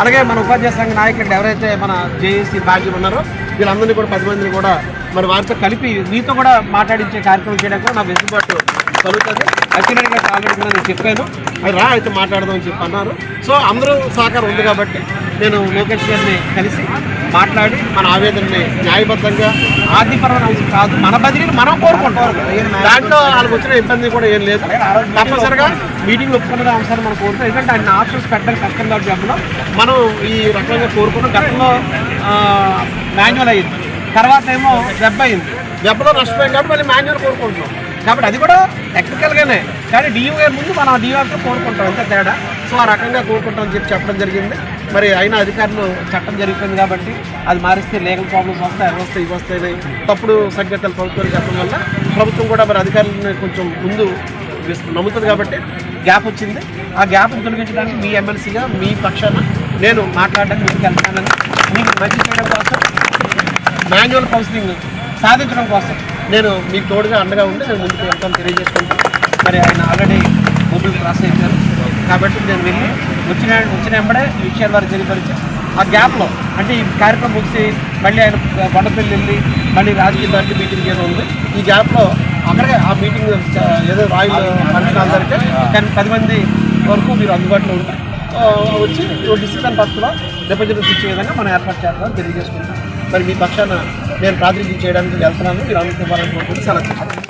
అలాగే మన ఉపాధ్యాయ సంఘ నాయకులు ఎవరైతే మన జేఏసీ బాధ్యులు ఉన్నారో వీళ్ళందరినీ కూడా పది మందిని కూడా మరి వారితో కలిపి మీతో కూడా మాట్లాడించే కార్యక్రమం చేయడానికి నా వెసులుబాటు కలుగుతుంది. అచ్చిరెడ్డి గారికి నేను చెప్పాను. మరి రా అయితే మాట్లాడదాం అని చెప్పి అన్నారు. సో అందరూ సహకారం ఉంది కాబట్టి నేను లోకేష్ గారిని కలిసి మాట్లాడి మన ఆవేదనని న్యాయబద్ధంగా ఆర్థికపరమైన అవసరం కాదు మన బదిలీని మనం కోరుకుంటాం. దాంట్లో వాళ్ళకి వచ్చిన ఇబ్బంది కూడా ఏం లేదు. తప్పనిసరిగా మీటింగ్ ఒప్పుకున్న అంశాన్ని మనం కోరుతాం ఎందుకంటే ఆయన ఆప్షన్స్ పెట్టడం కష్టం కాబట్టి చెప్పడం మనం ఈ రకంగా కోరుకున్నాం. గతంలో మాన్యువల్ అయ్యింది తర్వాత ఏమో దెబ్బ అయింది. దెబ్బలో నష్టపోయాం కాబట్టి మళ్ళీ మాన్యువల్ కోరుకుంటున్నాం. కాబట్టి అది కూడా టెక్నికల్గానే కానీ డియూ గారి ముందు మనం డియూఆర్తో కోరుకుంటాం. అంతే తేడా. సో ఆ రకంగా కోరుకుంటామని చెప్పి చెప్పడం జరిగింది. మరి అయినా అధికారులు చట్టం జరిగిపోయింది కాబట్టి అది మారిస్తే లీగల్ ప్రాబ్లమ్స్ వస్తాయి అవి వస్తాయి ఇవి వస్తాయి తప్పుడు సంకేతాలు ప్రభుత్వాలు చెప్పడం వల్ల ప్రభుత్వం కూడా మరి అధికారులను కొంచెం ముందు నమ్ముతుంది కాబట్టి గ్యాప్ వచ్చింది. ఆ గ్యాప్ను తొలగించడానికి మీ ఎమ్మెల్సీగా మీ పక్షాన నేను మాట్లాడడానికి మీకు వెళ్తానని మీకు మంచి చేయడం కోసం మాన్యువల్ కౌన్సిలింగ్ సాధించడం కోసం నేను మీకు తోడుగా అండగా ఉండి నేను ముందుకు వెళ్తాను తెలియజేసుకుంటాను మరి ఆయన ఆల్రెడీ మొబైల్ క్రాస్ అయిపోయారు. కాబట్టి నేను వెళ్ళి వచ్చిన వచ్చిన వెంబడే ఈ విషయాల వారు తెలియపరిచి ఆ గ్యాప్లో అంటే ఈ కార్యక్రమం ముగిసి మళ్ళీ ఆయన కొండపల్లి వెళ్ళి మళ్ళీ రాజకీయ పార్టీ మీటింగ్ ఏదో ఉంది. ఈ గ్యాప్లో అక్కడే ఆ మీటింగ్ ఏదో రాయల్ కానీ పది మంది వరకు మీరు అందుబాటులో ఉంటారు వచ్చి డిసిప్లిన్ పద్ధతిలో రిప్రజెంటేటివ్ ఇచ్చే విధంగా మనం ఏర్పాటు చేద్దామని తెలియజేసుకుంటాం మరి మీ పక్షాన నేను ప్రాతినిధ్యం చేయడానికి వెళ్తున్నాను మీరు అనుకోవాలని కోరుకుంటూ సెలవు